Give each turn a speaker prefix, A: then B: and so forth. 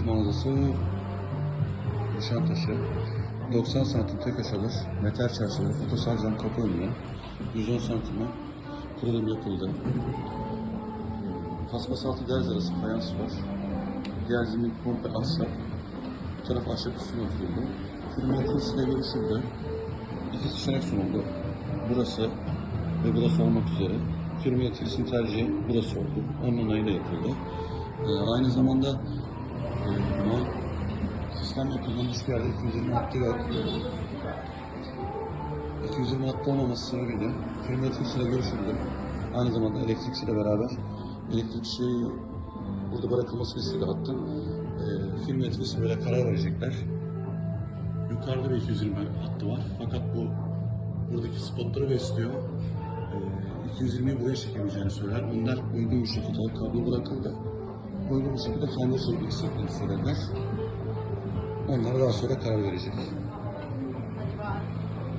A: Girişi mağazası Nişantaşı 90 santim tek aşalı metal çerçeve fotosal cam kapı önüne 110 santime kurulum yapıldı. Paspas altı derz arası fayans var. Diğer zemin komple ahşap. Bu taraf ahşap üstüne oturuldu. Firma yakınısıyla görüşüldü. İki seçenek sunuldu. Burası ve burası olmak üzere. Firma yetkilisinin tercihi burası oldu. Onun onayıyla yapıldı. Ee, aynı zamanda sistemle kullanılmış bir yerde 220 hattı yok. 220 hattı olmaması sebebiyle firma yetkilisiyle görüşüldü. Aynı zamanda elektrikçiyle beraber elektrikçi burada bırakılmasını istedi hattın. Ee, firma yetkilisi böyle karar verecekler. Yukarıda bir 220 hattı var. Fakat bu buradaki spotları besliyor. Ee, 220'yi buraya çekemeyeceğini söyler. Onlar uygun bir şekilde kablo bırakıldı. Uygun bir şekilde kendi çekmek istediklerini söylediler. Onlara daha sonra karar vereceğiz.